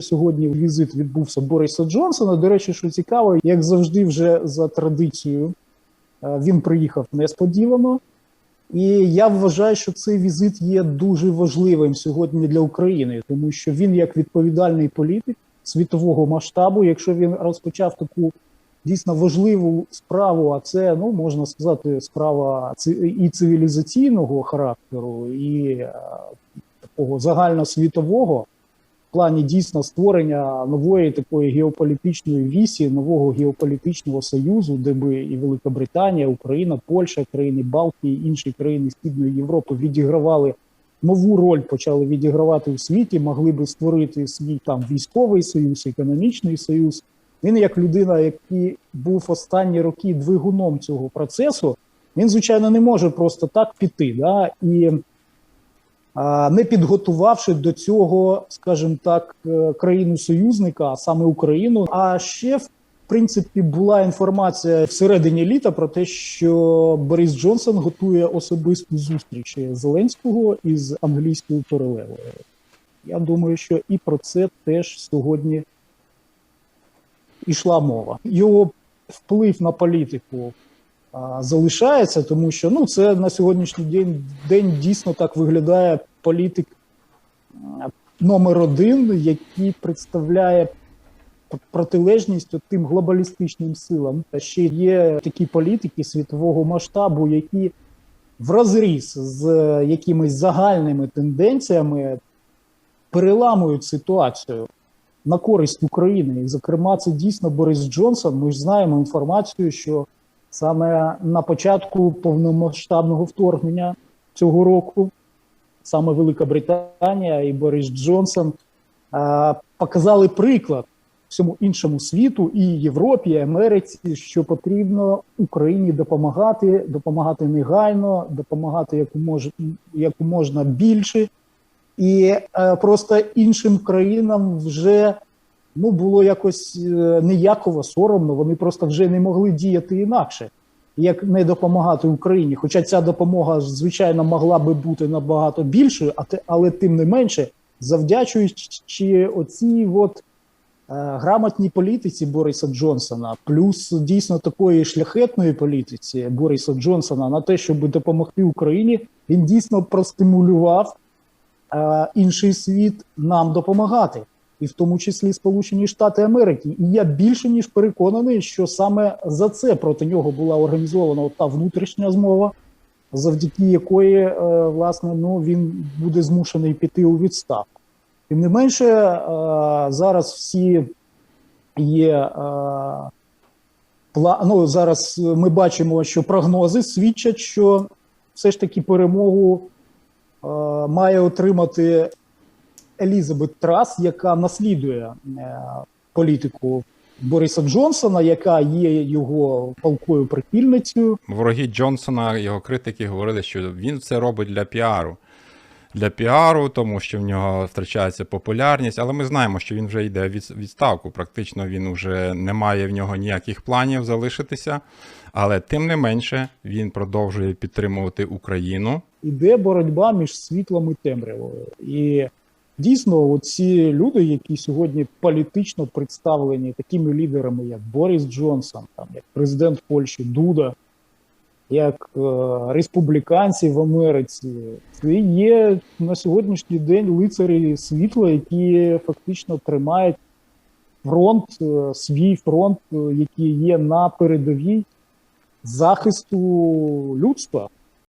Сьогодні візит відбувся Бориса Джонсона. До речі, що цікаво, як завжди, вже за традицією е, він приїхав несподівано. І я вважаю, що цей візит є дуже важливим сьогодні для України, тому що він, як відповідальний політик світового масштабу, якщо він розпочав таку дійсно важливу справу, а це ну можна сказати, справа і цивілізаційного характеру, і е, такого загальносвітового плані дійсно створення нової такої геополітичної вісі, нового геополітичного союзу, де би і Велика Британія, Україна, Польща, країни Балтії, інші країни Східної Європи відігравали нову роль, почали відігравати у світі, могли би створити свій там військовий союз, економічний союз. Він, як людина, який був останні роки двигуном цього процесу, він, звичайно, не може просто так піти. Да? І не підготувавши до цього, скажімо так, е, країну союзника, а саме Україну. А ще в принципі була інформація всередині літа про те, що Борис Джонсон готує особисту зустріч Зеленського із англійською королевою. Я думаю, що і про це теж сьогодні йшла мова. Його вплив на політику залишається, тому що ну це на сьогоднішній день день дійсно так виглядає політик номер один, який представляє протилежність от тим глобалістичним силам. Та ще є такі політики світового масштабу, які в розріз з е, якимись загальними тенденціями переламують ситуацію на користь України. І, зокрема, це дійсно Борис Джонсон. Ми ж знаємо інформацію, що саме на початку повномасштабного вторгнення цього року саме Велика Британія і Борис Джонсон е, показали приклад всьому іншому світу, і Європі, і Америці, що потрібно Україні допомагати, допомагати негайно, допомагати як мож, як можна більше. І е, просто іншим країнам вже ну було якось е, ніяково соромно. Вони просто вже не могли діяти інакше, як не допомагати Україні. Хоча ця допомога звичайно могла би бути набагато більшою, а те, але тим не менше, завдячуючи оцій от е, грамотній політиці Бориса Джонсона, плюс дійсно такої шляхетної політиці Бориса Джонсона на те, щоб допомогти Україні, він дійсно простимулював е, інший світ нам допомагати, і в тому числі Сполучені Штати Америки. І я більше ніж переконаний, що саме за це проти нього була організована та внутрішня змова, завдяки якої е, власне ну він буде змушений піти у відставку. Тим не менше, е, зараз всі є. Е, ну, зараз ми бачимо, що прогнози свідчать, що все ж таки перемогу е, має отримати Елізабет Трас, яка наслідує е, політику Бориса Джонсона, яка є його палкою прихильницею. Вороги Джонсона, його критики говорили, що він це робить для піару. Для піару, тому що в нього втрачається популярність, але ми знаємо, що він вже йде від відставку. Практично він вже не має в нього ніяких планів залишитися. Але тим не менше він продовжує підтримувати Україну. іде боротьба між світлом і темрявою. І дійсно, оці люди, які сьогодні політично представлені такими лідерами, як Борис Джонсон, там як президент Польщі Дуда, як е, республіканці в Америці, це є на сьогоднішній день лицарі світла, які фактично тримають фронт, е, свій фронт, е, який є на передовій захисту людства.